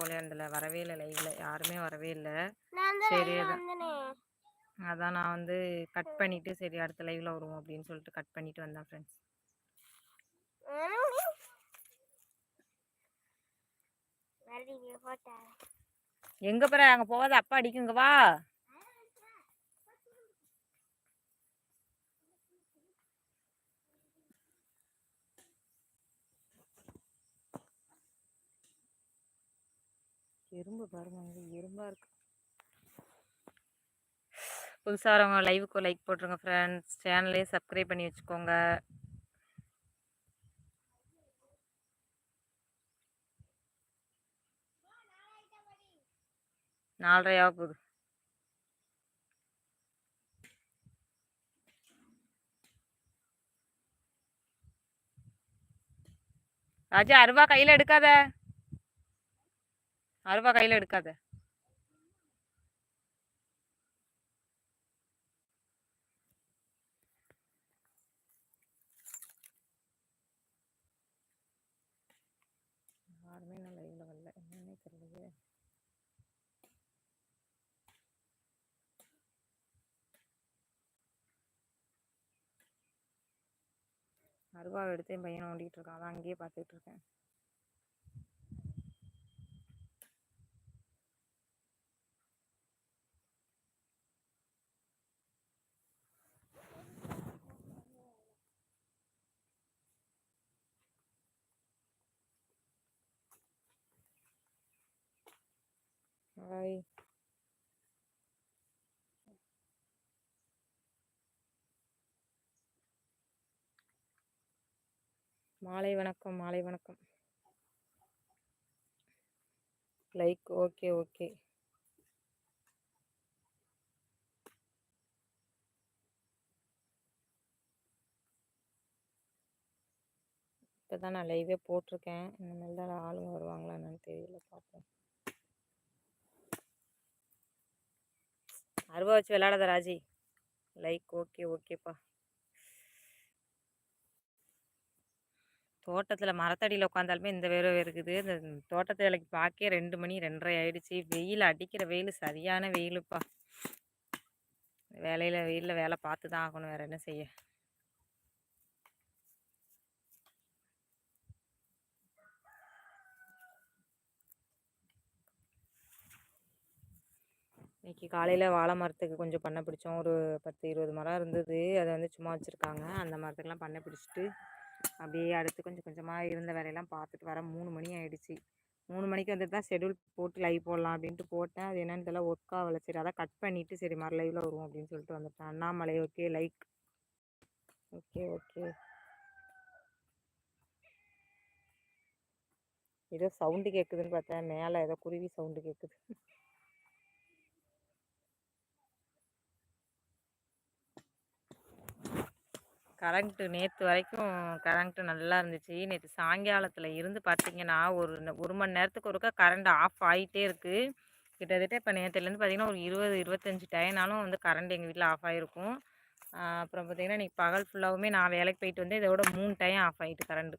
போலேண்டல வரவே இல்லை லைவ்ல. யாருமே வரவே இல்லை. சரி அதான் நான் வந்து கட் பண்ணிட்டு சரி அடுத்த லைவ்ல வருவோம் அப்படின்னு சொல்லிட்டு கட் பண்ணிட்டு வந்தேன் ஃப்ரெண்ட்ஸ் எங்க போற? அங்க போகாத அப்பா அடிக்குங்க வா. எறும்பு பாருங்க எறும்பாக எறும்பா இருக்கு. புதுசாக வரவங்க லைவுக்கு லைக் போட்டுருங்க ஃப்ரெண்ட்ஸ் சேனலே சப்ஸ்கிரைப் பண்ணி வச்சுக்கோங்க. நாலரையாக போகுது. ராஜா அருவா கையில் எடுக்காத. அருவா கையில எடுக்காத. யாருமே நான் லைவ்ல வரல. என்னன்னே தெரியலையே. அருவா எடுத்து என் பையனை ஓண்டிகிட்டு இருக்கான். அதான் அங்கேயே பார்த்துட்டு இருக்கேன். ஹாய் மாலை வணக்கம் மாலை வணக்கம். லைக் ஓகே ஓகே இப்போ தான் நான் லைவே போட்டிருக்கேன். இனிமேல் தான் ஆளுங்க வருவாங்களா தெரியல பார்ப்போம். அருவா வச்சு விளையாடாத ராஜி. லைக் ஓகே ஓகேப்பா தோட்டத்தில் மரத்தடியில் உட்காந்தாலுமே இந்த வேர்வை இருக்குது. இந்த தோட்டத்து வேலைக்கு பார்க்கே ரெண்டு மணி ரெண்டரை ஆயிடுச்சு. வெயில் அடிக்கிற வெயில் சரியான வெயிலுப்பா. வேலையில் வெயிலில் வேலை பார்த்து தான் ஆகணும். வேறு என்ன செய்ய? இன்னைக்கு காலையில் வாழை மரத்துக்கு கொஞ்சம் பண்ணை பிடிச்சோம். ஒரு பத்து இருபது மரம் இருந்தது. அதை வந்து சும்மா வச்சுருக்காங்க. அந்த மரத்துக்கெல்லாம் பண்ணை பிடிச்சிட்டு அப்படியே அடுத்து கொஞ்சம் கொஞ்சமாக இருந்த வேலையெல்லாம் பார்த்துட்டு வர மூணு மணி ஆயிடுச்சு. மூணு மணிக்கு வந்துட்டு தான் ஷெடியூல் போட்டு லைவ் போடலாம் அப்படின்ட்டு போட்டேன். அது என்னென்னு தெரியல. ஒர்க் ஆகலை. சரி அதான் கட் பண்ணிவிட்டு சரி மறு லைவில் வருவோம் அப்படின்னு சொல்லிட்டு வந்துட்டேன். Annamalai okay like okay okay ஏதோ சவுண்டு கேட்குதுன்னு பார்த்தேன். மேலே ஏதோ குருவி சவுண்டு கேட்குது கரண்ட்டு நேற்று வரைக்கும் கரண்ட்டு நல்லா இருந்துச்சு. நேற்று சாயங்காலத்தில் இருந்து பார்த்தீங்கன்னா ஒரு ஒரு மணி நேரத்துக்கு ஒருக்கா கரண்ட் ஆஃப் ஆகிட்டே இருக்குது கிட்டத்தட்ட இப்போ நேற்றுலேருந்து பார்த்தீங்கன்னா ஒரு இருபது இருபத்தஞ்சி டைனாலும் வந்து கரண்ட் எங்கள் வீட்டில் ஆஃப் ஆகிருக்கும் அப்புறம் பார்த்தீங்கன்னா இன்றைக்கி பகல் ஃபுல்லாகவுமே நான் வேலைக்கு போயிட்டு வந்து இதோட மூணு டைம் ஆஃப் ஆகிட்டு கரண்ட்டு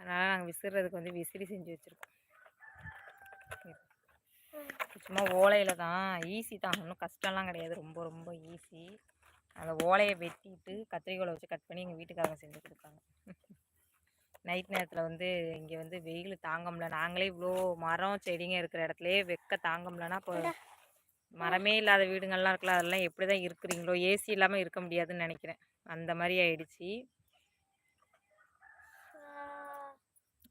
அதனால் நாங்கள் விசிறதுக்கு வந்து விசிறி செஞ்சு வச்சுருக்கோம். சும்மா ஓலையில் தான் ஈஸி தான். ஒன்றும் கஷ்டம்லாம் கிடையாது. ரொம்ப ரொம்ப ஈஸி அந்த ஓலையை வெட்டிட்டு கத்திரிக்கோலை வச்சு கட் பண்ணி எங்கள் வீட்டுக்காரங்க செஞ்சு கொடுத்தாங்க. நைட் நேரத்தில் வந்து இங்கே வந்து வெயில் தாங்க முடியல நாங்களே இவ்வளோ மரம் செடிங்க இருக்கிற இடத்துலயே வெக்க தாங்க முடியலன்னா இப்போ மரமே இல்லாத வீடுங்கள்லாம் இருக்குல்ல அதெல்லாம் எப்படி தான் இருக்கிறீங்களோ? ஏசி இல்லாமல் இருக்க முடியாதுன்னு நினைக்கிறேன். அந்த மாதிரி ஆயிடுச்சு.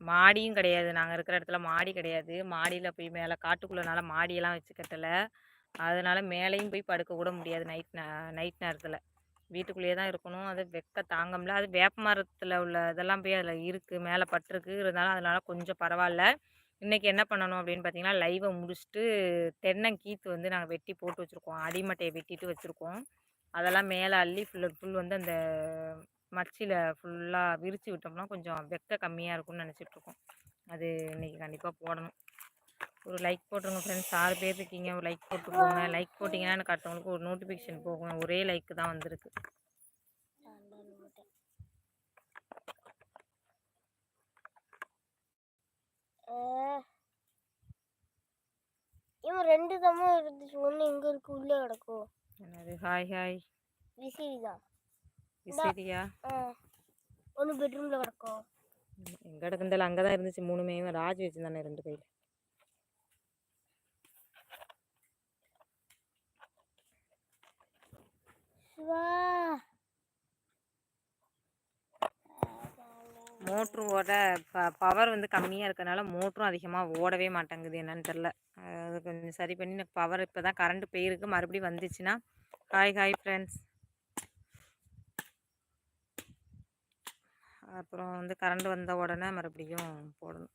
மாடியும் கிடையாது. நாங்கள் இருக்கிற இடத்துல மாடி கிடையாது. மாடியில் போய் மேலே காட்டுக்குள்ளனால மாடியெல்லாம் வச்சு கட்டலை. அதனால் மேலேயும் போய் படுக்க கூட முடியாது நைட் நைட் நேரத்தில். வீட்டுக்குள்ளேயே தான் இருக்கணும். அது வெக்க தாங்க முடியல அது வேப்ப மரத்தில் உள்ள இதெல்லாம் போய் அதில் இருக்குது மேலே பட்டிருக்கு. இருந்தாலும் அதனால் கொஞ்சம் பரவாயில்ல இன்றைக்கி என்ன பண்ணணும் அப்படின்னு பார்த்தீங்கன்னா லைவை முடிச்சுட்டு தென்னங்கீத்து வந்து நாங்கள் வெட்டி போட்டு வச்சுருக்கோம். அடிமட்டையை வெட்டிட்டு வச்சுருக்கோம். அதெல்லாம் மேலே அள்ளி ஃபுல் ஃபுல் வந்து அந்த மச்சியில் ஃபுல்லாக விரித்து விட்டோம்னா கொஞ்சம் வெக்க கம்மியாக இருக்கும்னு நினச்சிட்ருக்கோம் அது இன்றைக்கி கண்டிப்பாக போடணும். ஒரு லைக் போட்டுருங்க ஃப்ரெண்ட்ஸ் ஆறு பேர் இருக்கீங்க ஒரு லைக் போட்டுக்கோங்க. லைக் போட்டிங்கன்னா எனக்கு அடுத்தவங்களுக்கு ஒரு நோட்டிஃபிகேஷன் போகுங்க. ஒரே லைக்கு தான் வந்திருக்கு. இவன் ரெண்டு தமும் இருந்துச்சு. ஒன்று இங்கே இருக்கு? உள்ளே கிடக்கும் என்னது? ஹாய் ஹாய் விசிறிதா? விசிறியா? ஒன்று பெட்ரூமில் கிடக்கும் எங்கே கிடக்குந்தால அங்கே தான் இருந்துச்சு மூணுமே. ராஜ் வச்சுருந்தானே ரெண்டு கையில். மோட்ரு ஓட ப பவர் வந்து கம்மியாக இருக்கிறனால மோட்டரும் அதிகமாக ஓடவே மாட்டேங்குது என்னன்னு தெரில அது கொஞ்சம் சரி பண்ணி எனக்கு பவர் இப்போ தான் கரண்ட் போயிருக்கு. மறுபடியும் வந்துச்சுன்னா ஹாய் ஹாய் ஃப்ரெண்ட்ஸ் அப்புறம் வந்து கரண்ட் வந்த உடனே மறுபடியும் போடணும்.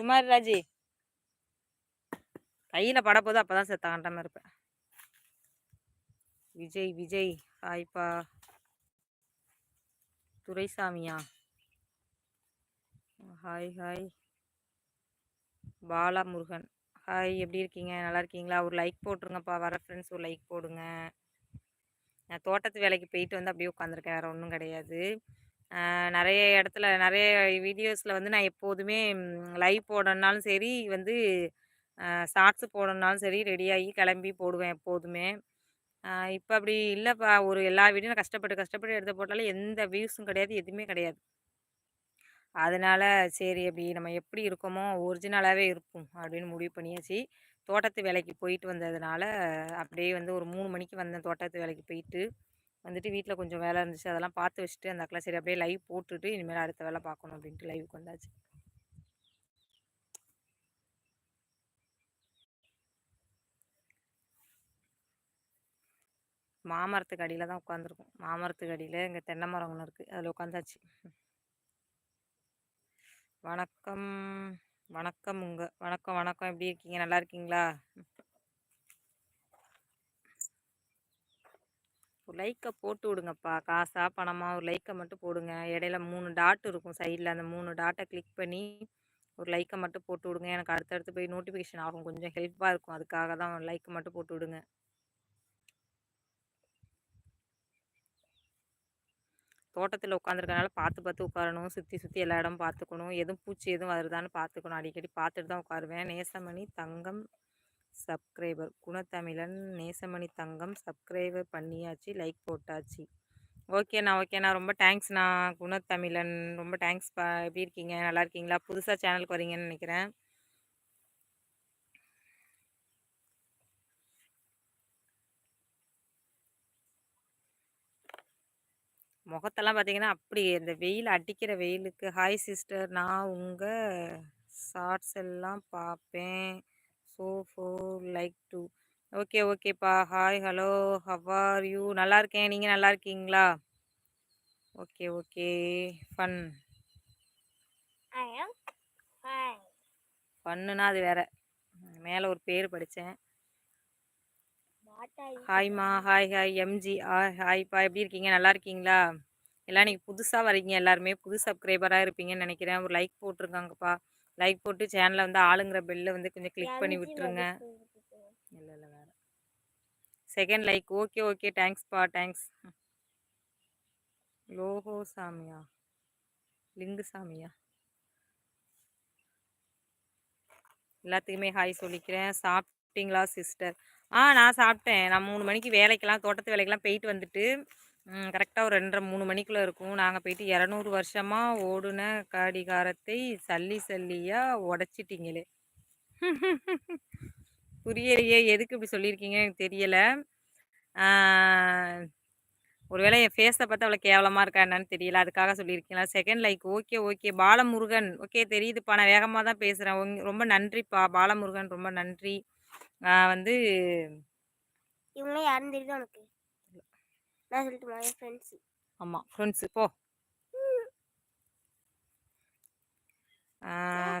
சுமார் ராஜி. கையில் படப்போது அப்போ தான் செத்தாங்கட்டாம இருப்பேன். விஜய் விஜய். ஹாய்ப்பா. துரைசாமியா? Hi hi. Bala Murugan hi எப்படி இருக்கீங்க? நல்லா இருக்கீங்களா? ஒரு லைக் போட்டுருங்கப்பா. வர ஃப்ரெண்ட்ஸ் ஒரு லைக் போடுங்க. நான் தோட்டத்து வேலைக்கு போயிட்டு வந்து அப்படியே உட்காந்துருக்கேன் வேறு ஒன்றும் கிடையாது. நிறைய இடத்துல நிறைய வீடியோஸில் வந்து நான் எப்போதுமே லைவ் போடணுன்னாலும் சரி வந்து ஷார்ட்ஸு போடணுன்னாலும் சரி ரெடியாகி கிளம்பி போடுவேன் எப்போதுமே. இப்போ அப்படி இல்லைப்பா ஒரு எல்லா வீடியோ நான் கஷ்டப்பட்டு கஷ்டப்பட்டு எடுத்து போட்டாலும் எந்த வியூஸும் கிடையாது எதுவுமே கிடையாது. அதனால சரி அப்படி நம்ம எப்படி இருக்கோமோ ஒரிஜினலாகவே இருப்போம் அப்படின்னு முடிவு பண்ணியாச்சு. தோட்டத்து வேலைக்கு போயிட்டு வந்ததுனால அப்படியே வந்து ஒரு மூணு மணிக்கு வந்தேன் தோட்டத்து வேலைக்கு போயிட்டு. வந்துட்டு வீட்டில் கொஞ்சம் வேலை இருந்துச்சு. அதெல்லாம் பார்த்து வச்சுட்டு அந்த அக்கெல்லாம் சரி அப்படியே லைவ் போட்டுட்டு இனிமேல் அடுத்த வேலை பார்க்கணும் அப்படின்ட்டு லைவுக்கு வந்தாச்சு. மாமரத்துக்கு அடியில் தான் உட்காந்துருக்கோம் மாமரத்துக்கு அடியில் இங்கே தென்னை மரம் ஒன்று இருக்குது அதில் உட்காந்தாச்சு வணக்கம். வணக்கம் உங்கள் வணக்கம் வணக்கம். எப்படி இருக்கீங்க? நல்லா இருக்கீங்களா? ஒரு லைக்கை போட்டு விடுங்கப்பா. காசா பணமாக ஒரு லைக்கை மட்டும் போடுங்க. இடையில மூணு டாட் இருக்கும் சைடில். அந்த மூணு டாட்டை கிளிக் பண்ணி ஒரு லைக்கை மட்டும் போட்டு விடுங்க. எனக்கு அடுத்தடுத்து போய் நோட்டிஃபிகேஷன் ஆகும். கொஞ்சம் ஹெல்ப்பாக இருக்கும். அதுக்காக தான் லைக்கை மட்டும் போட்டு விடுங்க. தோட்டத்தில் உட்காந்துருக்கனால பார்த்து பார்த்து உட்காரணும். சுற்றி சுற்றி எல்லா இடம் பார்த்துக்கணும். எதுவும் பூச்சி எதுவும் வருதான்னு பார்த்துக்கணும். அடிக்கடி பார்த்துட்டு தான் உட்காருவேன். நேசமணி தங்கம் சப்ஸ்கிரைபர். குணத்தமிழன் நேசமணி தங்கம் சப்ஸ்கிரைபர் பண்ணியாச்சு லைக் போட்டாச்சு. ஓகேண்ணா ஓகேண்ணா ரொம்ப தேங்க்ஸ்ண்ணா குணத்தமிழன் ரொம்ப தேங்க்ஸ் பா. எப்படி இருக்கீங்க? நல்லா இருக்கீங்களா? புதுசாக சேனலுக்கு வரீங்கன்னு நினைக்கிறேன். முகத்தெல்லாம் பார்த்தீங்கன்னா அப்படி இந்த வெயில் அடிக்கிற வெயிலுக்கு. ஹாய் சிஸ்டர் நான் உங்கள் ஷார்ட்ஸ் எல்லாம் பார்ப்பேன். ஸோ ஃபோ லைக் டு ஓகே ஓகேப்பா ஹாய் ஹலோ ஹவ் யூ நல்லா இருக்கேன். நீங்கள் நல்லா இருக்கீங்களா? Okay okay fun I am fine ஃபன்னுனா அது வேற. மேலே ஒரு பேர் படித்தேன் ஹாய்மா ஹாய் ஹாய் எம்ஜி ஹாய் ஹாய்ப்பா எப்படி இருக்கீங்க? நல்லா இருக்கீங்களா? எல்லாம் நீங்கள் புதுசாக வரீங்க. எல்லாருமே புது சப்ஸ்கிரைபராக இருப்பீங்கன்னு நினைக்கிறேன். ஒரு லைக் போட்டிருக்காங்கப்பா லைக் போட்டு சேனலை வந்து ஆளுங்கிற பெல்லை வந்து கொஞ்சம் கிளிக் பண்ணி விட்டுருங்க. இல்லை இல்லை வேறு. செகண்ட் லைக் ஓகே ஓகே தேங்க்ஸ்ப்பா தேங்க்ஸ் லோகோ சாமியா? லிங்கு சாமியா? எல்லாத்துக்குமே ஹாய் சொல்லிக்கிறேன். சாப்பிட்டீங்களா சிஸ்டர் ஆ நான் சாப்பிட்டேன். நான் மூணு மணிக்கு வேலைக்கெல்லாம் தோட்டத்து வேலைக்கெல்லாம் போயிட்டு வந்துட்டு கரெக்டாக ஒரு ரெண்டரை மூணு மணிக்குள்ளே இருக்கும். நாங்கள் போயிட்டு இரநூறு வருஷமாக ஓடுன கடிகாரத்தை சல்லி சல்லியாக உடச்சிட்டிங்களே. புரியலையே எதுக்கு இப்படி சொல்லியிருக்கீங்க எனக்கு தெரியலை. ஒருவேளை என் ஃபேஸை பார்த்து அவ்வளோ கேவலமாக இருக்கா என்னன்னு தெரியல. அதுக்காக சொல்லியிருக்கீங்களா? Second like okay okay Balamurugan. Okay தெரியுதுப்பா நான் வேகமாக தான் பேசுகிறேன் ரொம்ப நன்றிப்பா பாலமுருகன் ரொம்ப நன்றி. நான் வந்து இவங்க யாருன்னு தெரியுது உனக்கு? நான் சொல்லட்டுமா என் ஃப்ரெண்ட்ஸு ஆமாம் ஃப்ரெண்ட்ஸு போ.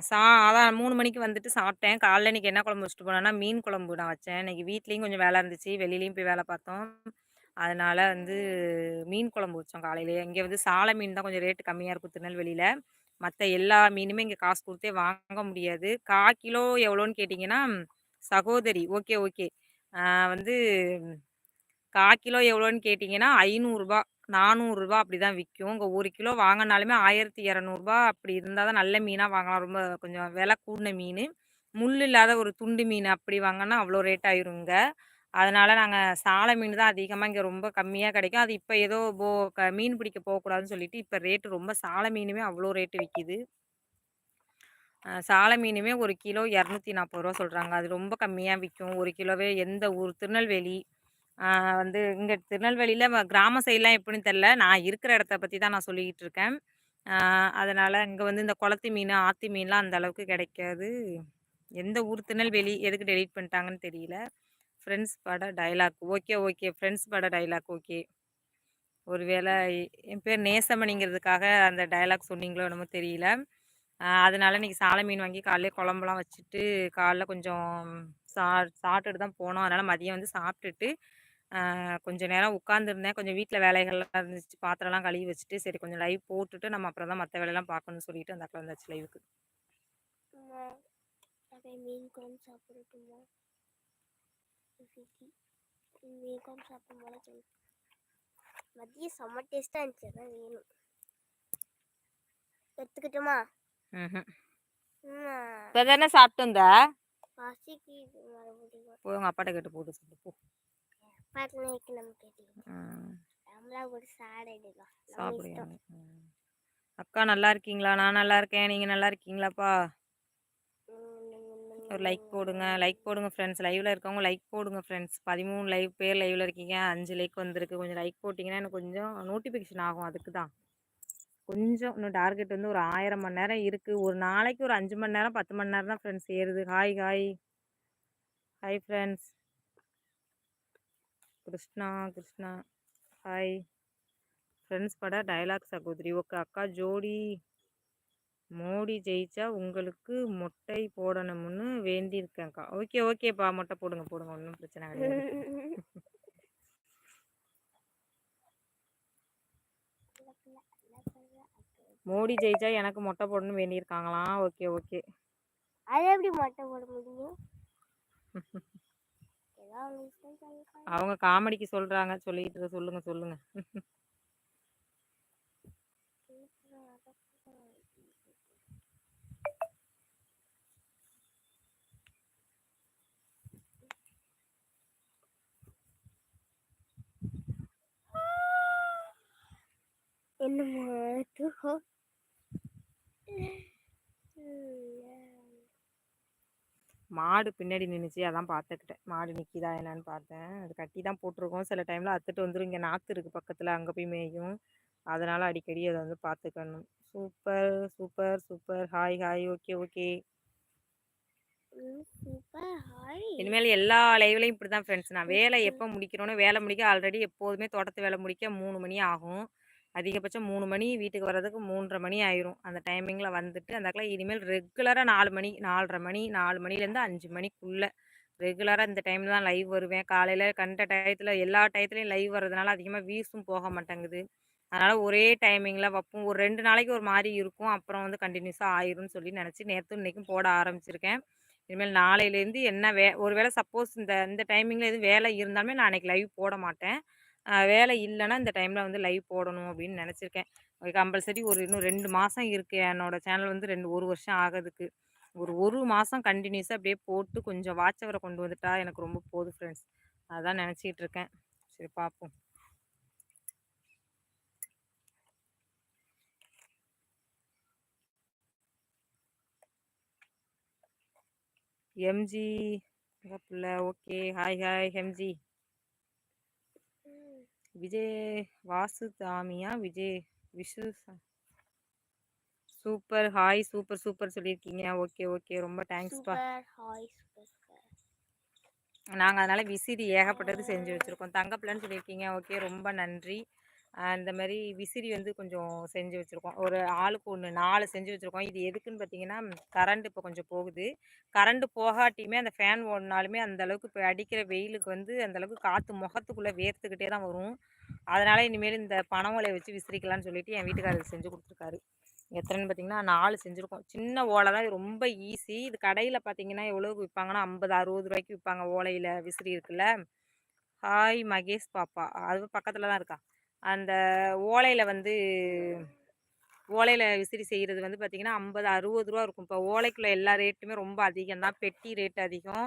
சா அதான் மூணு மணிக்கு வந்துட்டு சாப்பிட்டேன். காலைல இன்னைக்கு என்ன குழம்பு வச்சுட்டு போனேன்னா மீன் குழம்பு நான் வச்சேன். இன்னைக்கு வீட்லேயும் கொஞ்சம் வேலை இருந்துச்சு. வெளியிலையும் போய் வேலை பார்த்தோம். அதனால வந்து மீன் குழம்பு வச்சோம் காலையிலேயே. இங்கே வந்து சாலை மீன் தான் கொஞ்சம் ரேட்டு கம்மியாக இருக்கும் திருநெல்வேலியில். மற்ற எல்லா மீனுமே இங்கே காசு கொடுத்தே வாங்க முடியாது. கா கிலோ எவ்வளோன்னு கேட்டிங்கன்னா சகோதரி ஓகே ஓகே வந்து கா கிலோ எவ்வளோன்னு கேட்டிங்கன்னா ஐநூறுரூபா நானூறுரூவா அப்படி தான் விற்கும் இங்கே ஒரு கிலோ வாங்கினாலுமே ஆயிரத்தி இரநூறுபா அப்படி இருந்தால் தான் நல்ல மீனாக வாங்கலாம். ரொம்ப கொஞ்சம் விலை கூடின மீன். முள் இல்லாத ஒரு துண்டு மீன் அப்படி வாங்கினா அவ்வளோ ரேட் ஆயிருங்க. அதனால் நாங்கள் சாலை மீன் தான் அதிகமாக இங்கே ரொம்ப கம்மியாக கிடைக்கும். அது இப்போ ஏதோ போ க மீன் பிடிக்க போகக்கூடாதுன்னு சொல்லிட்டு இப்போ ரேட்டு ரொம்ப சாலை மீனுமே அவ்வளோ ரேட்டு விற்கிது சாலை மீனுமே ஒரு கிலோ இரநூத்தி நாற்பது ரூபா சொல்கிறாங்க அது ரொம்ப கம்மியாக விற்கும் ஒரு கிலோவே எந்த ஊர்? திருநெல்வேலி. வந்து இங்கே திருநெல்வேலியில் கிராம சைடெலாம் எப்படின்னு தெரில நான் இருக்கிற இடத்த பற்றி தான் நான் சொல்லிக்கிட்டு இருக்கேன். அதனால் இங்கே வந்து இந்த குளத்து மீன் ஆத்தி மீன்லாம் அந்த அளவுக்கு கிடைக்காது. எந்த ஊர் திருநெல்வேலி எதுக்கு டெலிட் பண்ணிட்டாங்கன்னு தெரியல. ஃப்ரெண்ட்ஸ் பட டைலாக் ஓகே ஓகே ஃப்ரெண்ட்ஸ் பட டைலாக் ஓகே ஒருவேளை என் பேர் நேசமணிங்கிறதுக்காக அந்த டைலாக் சொன்னீங்களோ என்னமோ தெரியல. அதனால் இன்றைக்கி சாலை மீன் வாங்கி காலையிலே குழம்புலாம் வச்சுட்டு காலைல கொஞ்சம் சா சாப்பிட்டுட்டு தான் போனோம். அதனால் மதியம் வந்து சாப்பிட்டுட்டு கொஞ்சம் நேரம் உட்காந்துருந்தேன் கொஞ்சம் வீட்டில் வேலைகள்லாம் இருந்துச்சு. பாத்திரம்லாம் கழுவி வச்சுட்டு சரி கொஞ்சம் லைவ் போட்டுட்டு நம்ம அப்புறம் தான் மற்ற வேலையெல்லாம் பார்க்கணும்னு சொல்லிட்டு அந்த அக்கா வந்தாச்சு லைவுக்கு மீன் குழம்பு சாப்பிடட்டுமா? மீன் குழம்பு சாப்பிடும் போல சொல்லு மதியம் செம்ம டேஸ்ட்டாக இருந்துச்சு. அதான் வேணும். எடுத்துக்கிட்டுமா? இப்போ தானே சாப்பிட்டு வந்த? பசிக்கு உங்கள் அப்பாட்ட கேட்டு போட்டு சொல்லு போ. நம்மளா ஒரு சாப்பிடுங்க. ம். அக்கா நல்லா இருக்கீங்களா? நான் நல்லா இருக்கேன். நீங்கள் நல்லா இருக்கீங்களாப்பா? ஒரு லைக் போடுங்க. லைக் போடுங்க ஃப்ரெண்ட்ஸ் லைவில் இருக்கவங்க லைக் போடுங்க ஃப்ரெண்ட்ஸ் பதிமூணு லைவ் பேர் லைவில் இருக்கீங்க. அஞ்சு லைக் வந்திருக்கு. கொஞ்சம் லைக் போட்டிங்கன்னா எனக்கு கொஞ்சம் நோட்டிஃபிகேஷன் ஆகும். அதுக்கு தான் கொஞ்சம் இன்னும் டார்கெட் வந்து ஒரு ஆயிரம் மணி நேரம் இருக்குது ஒரு நாளைக்கு ஒரு அஞ்சு மணி நேரம் பத்து மணி நேரம் தான் ஃப்ரெண்ட்ஸ் ஏறுது. Hi hi hi friends Krishna Krishna. Hi friends பட டைலாக் சகோதரி ஓகே அக்கா ஜோடி. மோடி ஜெயிச்சா உங்களுக்கு மொட்டை போடணும்னு வேண்டியிருக்கேன்க்கா. ஓகே ஓகேப்பா மொட்டை போடுங்க போடுங்க. ஒன்றும் பிரச்சனை கிடையாது. மோடி ஜெயிச்சா எனக்கு மொட்டை போடணும்னு வேண்டியிருக்காங்களாம். ஓகே ஓகே அது எப்படி மொட்டை போட முடியும்? அவங்க காமெடிக்கு சொல்றாங்க சொல்லிட்டு சொல்லுங்க சொல்லுங்க. என்ன மாடு பின்னாடி நின்றுச்சு அதான் பார்த்துக்கிட்டேன் மாடு நிற்கிதா என்னன்னு பார்த்தேன். அது கட்டி தான் போட்டிருக்கோம். சில டைமில் அத்துட்டு வந்துடும் இங்கே நாற்று இருக்குது பக்கத்தில் அங்கே போய் மேயும். அதனால் அடிக்கடி அதை வந்து பார்த்துக்கணும் super super super. Hi hi okay okay இனிமேல் எல்லா லைவ்லையும் இப்படி தான் ஃப்ரெண்ட்ஸ் நான் வேலை எப்போ முடிக்கிறோன்னு வேலை முடிக்க ஆல்ரெடி எப்போதுமே தோட்டத்து வேலை முடிக்க மூணு மணி ஆகும். அதிகபட்சம் மூணு மணி வீட்டுக்கு வர்றதுக்கு மூன்றரை மணி ஆயிரும். அந்த டைமிங்கில் வந்துட்டு அந்த இனிமேல் ரெகுலராக நாலு மணி நாலரை மணி நாலு மணிலேருந்து அஞ்சு மணிக்குள்ளே ரெகுலராக இந்த டைமில் தான் லைவ் வருவேன். காலையில் கண்ட டயத்தில் எல்லா டயத்துலையும் லைவ் வர்றதுனால அதிகமாக வீஸும் போக மாட்டேங்குது. அதனால் ஒரே டைமிங்கில் வைப்போம். ஒரு ரெண்டு நாளைக்கு ஒரு மாதிரி இருக்கும். அப்புறம் வந்து கண்டினியூஸாக ஆயிரும்னு சொல்லி நினச்சி நேற்று இன்றைக்கும் போட ஆரம்பிச்சிருக்கேன். இனிமேல் நாளையிலேருந்து என்ன வே ஒரு வேளை சப்போஸ் இந்த இந்த டைமிங்கில் எதுவும் வேலை இருந்தாலுமே நான் அன்றைக்கி லைவ் போட மாட்டேன். வேலை இல்லைன்னா இந்த டைமில் வந்து லைவ் போடணும் அப்படின்னு நினச்சிருக்கேன். கம்பல்சரி ஒரு இன்னும் ரெண்டு மாதம் இருக்குது என்னோடய சேனல் வந்து ரெண்டு ஒரு வருஷம் ஆகிறதுக்கு ஒரு ஒரு மாதம் கண்டினியூஸாக அப்படியே போட்டு கொஞ்சம் வாட்ச் அவரை கொண்டு வந்துட்டா எனக்கு ரொம்ப போதும் ஃப்ரெண்ட்ஸ். அதான் நினச்சிக்கிட்டு இருக்கேன். சரி பார்ப்போம் எம்ஜி பிள்ளை? Okay. Hi hi MG Vijay வாசுதாமியா Vijay Vishu super. Hi super super சொல்லியிருக்கீங்க. Okay okay. ரொம்ப தேங்க்ஸ்ப்பா நாங்கள் அதனால் விசிறி ஏகப்பட்டது செஞ்சு வச்சுருக்கோம். தங்கப்பிள்ளைன்னு சொல்லியிருக்கீங்க. ஓகே ரொம்ப நன்றி. அந்த மாதிரி விசிறி வந்து கொஞ்சம் செஞ்சு வச்சுருக்கோம். ஒரு ஆளுக்கு ஒன்று நாலு செஞ்சு வச்சுருக்கோம். இது எதுக்குன்னு பார்த்தீங்கன்னா கரண்ட் இப்போ கொஞ்சம் போகுது. கரண்ட்டு போகாட்டியுமே அந்த ஃபேன் ஓடினாலுமே அந்தளவுக்கு இப்போ அடிக்கிற வெயிலுக்கு வந்து அந்தளவுக்கு காற்று முகத்துக்குள்ளே வேர்த்துக்கிட்டே தான் வரும். அதனால் இனிமேல் இந்த பனை ஓலையை வச்சு விசிறிக்கலாம்னு சொல்லிட்டு என் வீட்டுக்காரர் செஞ்சு கொடுத்துருக்காரு. எத்தனைன்னு பார்த்தீங்கன்னா நாலு செஞ்சுருக்கோம். சின்ன ஓலை தான். இது ரொம்ப ஈஸி. இது கடையில் பார்த்தீங்கன்னா எவ்வளோக்கு விற்பாங்கன்னா ஐம்பது அறுபது ரூபாய்க்கு விற்பாங்க ஓலையில் விசிறி இருக்குல்ல. ஹாய் மகேஷ் பாப்பா. அது பக்கத்தில் தான் இருக்கா? அந்த ஓலையில் வந்து ஓலையில் விசிறி செய்கிறது வந்து பார்த்திங்கன்னா ஐம்பது அறுபது ரூபா இருக்கும். இப்போ ஓலைக்குள்ளே எல்லா ரேட்டுமே ரொம்ப அதிகம் தான். பெட்டி ரேட் அதிகம்.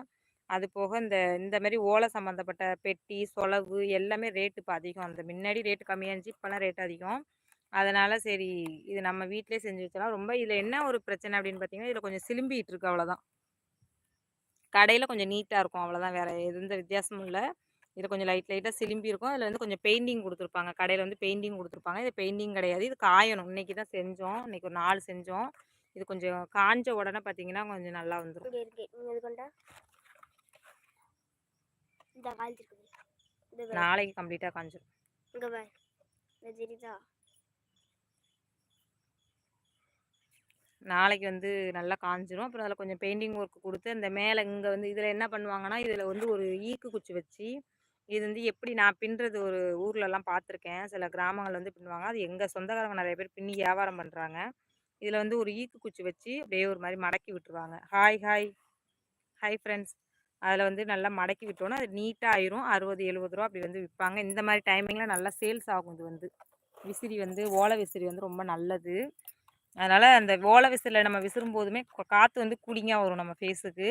அது போக இந்த இந்த மாதிரி ஓலை சம்மந்தப்பட்ட பெட்டி சொலவு எல்லாமே ரேட்டு இப்போ அதிகம். அந்த முன்னாடி ரேட்டு கம்மியாக இருந்துச்சு இப்போலாம் ரேட் அதிகம். அதனால் சரி இது நம்ம வீட்டிலே செஞ்சு வச்சலாம். ரொம்ப இதில் என்ன ஒரு பிரச்சனை அப்படின்னு பார்த்தீங்கன்னா இதில் கொஞ்சம் சிலும்பிகிட்டு இருக்கு அவ்வளோதான் கடையில் கொஞ்சம் நீட்டாக இருக்கும் அவ்வளோதான் வேறு எந்த வித்தியாசமும் இல்லை. இது கொஞ்சம் லைட் லைட்டாக சிலும்பி இருக்கும். அதில் வந்து கொஞ்சம் பெயிண்டிங் கொடுத்துருப்பாங்க. கடையில் வந்து பெயிண்டிங் கொடுத்துருப்பாங்க. இது பெயிண்டிங் கிடையாது. இது காயணும். இன்றைக்கி தான் செஞ்சோம். இன்றைக்கி ஒரு நாலு செஞ்சோம். இது கொஞ்சம் காஞ்ச உடனே பார்த்தீங்கன்னா கொஞ்சம் நல்லா வந்துடும். நாளைக்கு கம்ப்ளீட்டாக காஞ்சிடும் இங்க பாரு. இந்த தெரியுதா நாளைக்கு வந்து நல்லா காஞ்சிரும். அப்புறம் அதில் கொஞ்சம் பெயிண்டிங் ஒர்க் கொடுத்து அந்த மேலே இங்கே வந்து இதில் என்ன பண்ணுவாங்கன்னா இதில் வந்து ஒரு ஈக்கு குச்சி வச்சு இது வந்து எப்படி நான் பின்னுறது ஒரு ஊர்லலாம் பார்த்துருக்கேன். சில கிராமங்கள் வந்து பின்னுவாங்க. அது எங்கள் சொந்தக்காரங்க நிறைய பேர் பின்னி வியாபாரம் பண்ணுறாங்க இதில் வந்து ஒரு ஈக்கு குச்சி வச்சு அப்படியே ஒரு மாதிரி மடக்கி விட்டுருவாங்க. ஹாய் ஹாய் ஹாய் ஃப்ரெண்ட்ஸ் அதில் வந்து நல்லா மடக்கி விட்டோன்னா அது நீட்டாக ஆயிரும். அறுபது எழுபது ரூபா அப்படி வந்து விற்பாங்க இந்த மாதிரி டைமிங்கில் நல்லா சேல்ஸ் ஆகும் இது வந்து. விசிறி வந்து ஓலை விசிறி வந்து ரொம்ப நல்லது. அதனால் அந்த ஓலை விசிறியில் நம்ம விசிறும் போதுமே காற்று வந்து கூலிங்காக வரும் நம்ம ஃபேஸுக்கு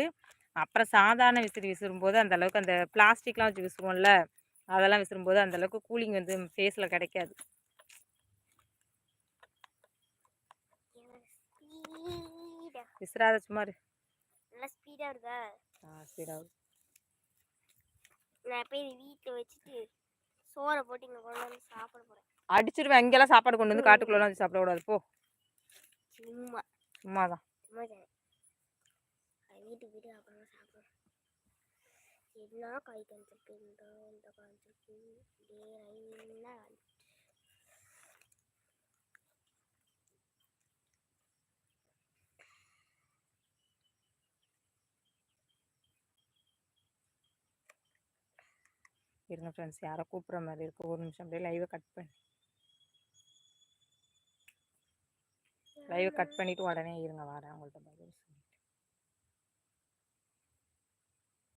அப்புறம் சாதாரண விசிறி விசிறும்போது அந்த அளவுக்கு அந்த பிளாஸ்டிக்லாம் வச்சு விசிறுவோம்ல அதெல்லாம் விசிறும்போது அந்த அளவுக்கு கூலிங் வந்து ஃபேஸில் கிடைக்காது. ஸ்பீடா விசிறாத சும்மா. நல்லா ஸ்பீடா இருக்கா? ஆ சீடாவது நான் போய் வீட்டில் வச்சுட்டு சோறை போட்டு இங்கே கொண்டு வந்து சாப்பிட போகிறேன் அடிச்சிருவேன். இங்கெல்லாம் சாப்பாடு கொண்டு வந்து காட்டுக்குள்ளலாம் வச்சு சாப்பிடக்கூடாது போ. சும்மா. சும்மா தான் வீட்டுக்கு போயிட்டு அப்புறமா சாப்பிடுவேன் என்ன காய் காய்ச்சிருக்கு இந்த இந்த காய்ச்சிருக்கு லைனாக இருங்க ஃப்ரெண்ட்ஸ் யாரோ கூப்பிட்ற மாதிரி இருக்கு. ஒரு நிமிஷம் அப்படியே லைவை கட் பண்ணி. லைவை கட் பண்ணிவிட்டு உடனே இருங்க வரேன் உங்கள்கிட்ட பதில்